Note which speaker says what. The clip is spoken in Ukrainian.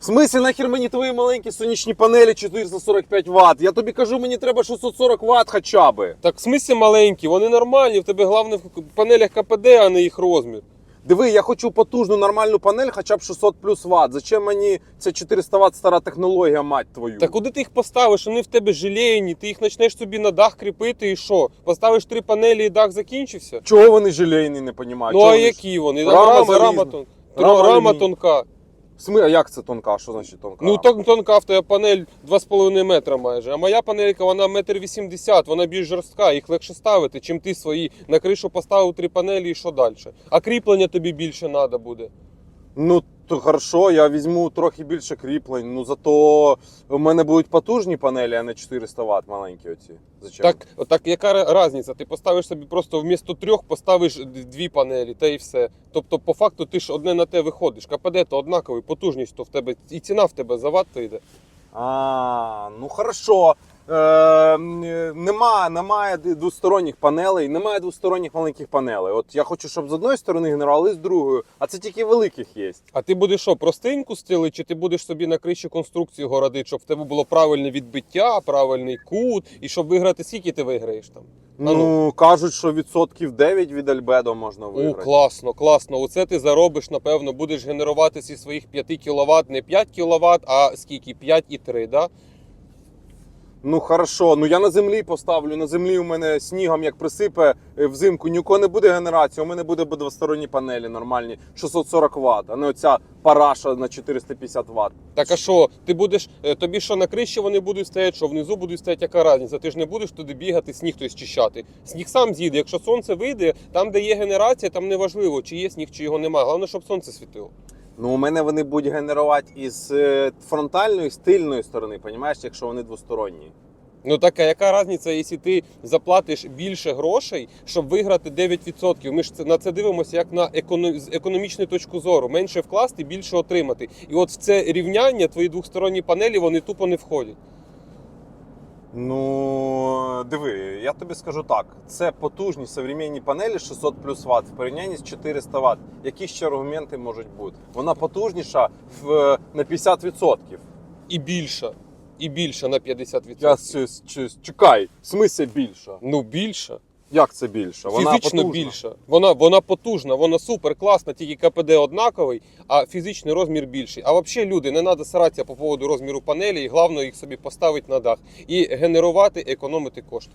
Speaker 1: В смислі, нахер мені твої маленькі сонячні панелі 445 Вт? Я тобі кажу, мені треба 640 Вт хоча би.
Speaker 2: Так в смислі маленькі, вони нормальні, в тебе головне в панелях КПД, а не їх розмір.
Speaker 1: Диви, я хочу потужну нормальну панель, хоча б 600 плюс Вт. Зачем мені ця 400 Вт стара технологія, мать твою?
Speaker 2: Та куди ти їх поставиш? Вони в тебе желейні, ти їх почнеш собі на дах кріпити і що? Поставиш три панелі і дах закінчився?
Speaker 1: Чого вони желейні, не розумію.
Speaker 2: ну а які вони? Там
Speaker 1: Рама
Speaker 2: Рама,
Speaker 1: залізна.
Speaker 2: рама, тон...
Speaker 1: Рама
Speaker 2: рама тонка.
Speaker 1: Сми, а як це тонка? Що значить тонка?
Speaker 2: Ну тон- тонка в тебе панель 2,5 метра майже. А моя панелька вона метр вісімдесят, вона більш жорстка, їх легше ставити, чим ти свої на кришу поставив три панелі і що далі. А кріплення тобі більше треба буде.
Speaker 1: Ну, то хорошо, я візьму трохи більше кріплень. Ну зато в мене будуть потужні панелі, а не 400 Вт маленькі оці. Зачем?
Speaker 2: Так, так яка різниця? Ти поставиш собі просто вмісто трьох поставиш дві панелі, та і все. Тобто, по факту, ти ж одне на те виходиш. КПД то однаковий, потужність то в тебе і ціна в тебе за ватт то йде.
Speaker 1: А, ну хорошо. Е, немає двосторонніх панелей, немає двосторонніх маленьких панелей. От я хочу, щоб з одної сторони генерували, з другої, а це тільки великих є.
Speaker 2: А ти будеш що, простеньку стили, чи ти будеш собі на криші конструкцію городити, щоб в тебе було правильне відбиття, правильний кут, і щоб виграти, скільки ти виграєш там?
Speaker 1: Ну,
Speaker 2: ну.
Speaker 1: кажуть, що відсотків 9 від Альбедо можна
Speaker 2: О,
Speaker 1: виграти.
Speaker 2: класно, класно. Оце ти заробиш, напевно, будеш генерувати зі своїх 5 кВт, не 5 кВт, а скільки? 5,3, да?
Speaker 1: Ну хорошо, ну я на землі поставлю. На землі у мене снігом як присипе е, взимку, ні у кого не буде генерації, у мене буде двосторонні панелі нормальні 640 Вт, а не оця параша на 450 Вт.
Speaker 2: Так а що, ти будеш, е, тобі що на криші вони будуть стояти, що внизу будуть стояти, яка різниця? Ти ж не будеш туди бігати, сніг той щищати. Сніг сам з'їде. Якщо сонце вийде, там, де є генерація, там не важливо, чи є сніг, чи його немає. Головне, щоб сонце світило.
Speaker 1: Ну, у мене вони будуть генерувати із е, фронтальної, і з тильної сторони, понімаєш, якщо вони двосторонні.
Speaker 2: Ну так а яка різниця, якщо ти заплатиш більше грошей, щоб виграти 9%? Ми ж це на це дивимося як на економ... з економічної точки зору. Менше вкласти, більше отримати. І от в це рівняння твої двосторонні панелі вони тупо не входять.
Speaker 1: Ну, диви, я тобі скажу так: це потужні современні панелі 600 плюс ватт в порівнянні з 400 Вт. Які ще аргументи можуть бути? Вона потужніша в, на 50%.
Speaker 2: І більше. І більше на 50%.
Speaker 1: Я щось- щось- чекай, в смислі більша?
Speaker 2: Ну більше.
Speaker 1: Як це більше? Вона
Speaker 2: Фізично
Speaker 1: потужна.
Speaker 2: більше. Вона, вона потужна, вона супер класна, тільки КПД однаковий, а фізичний розмір більший. А взагалі, люди, не треба саратися по поводу розміру панелі, і головне їх собі поставити на дах і генерувати, економити кошти.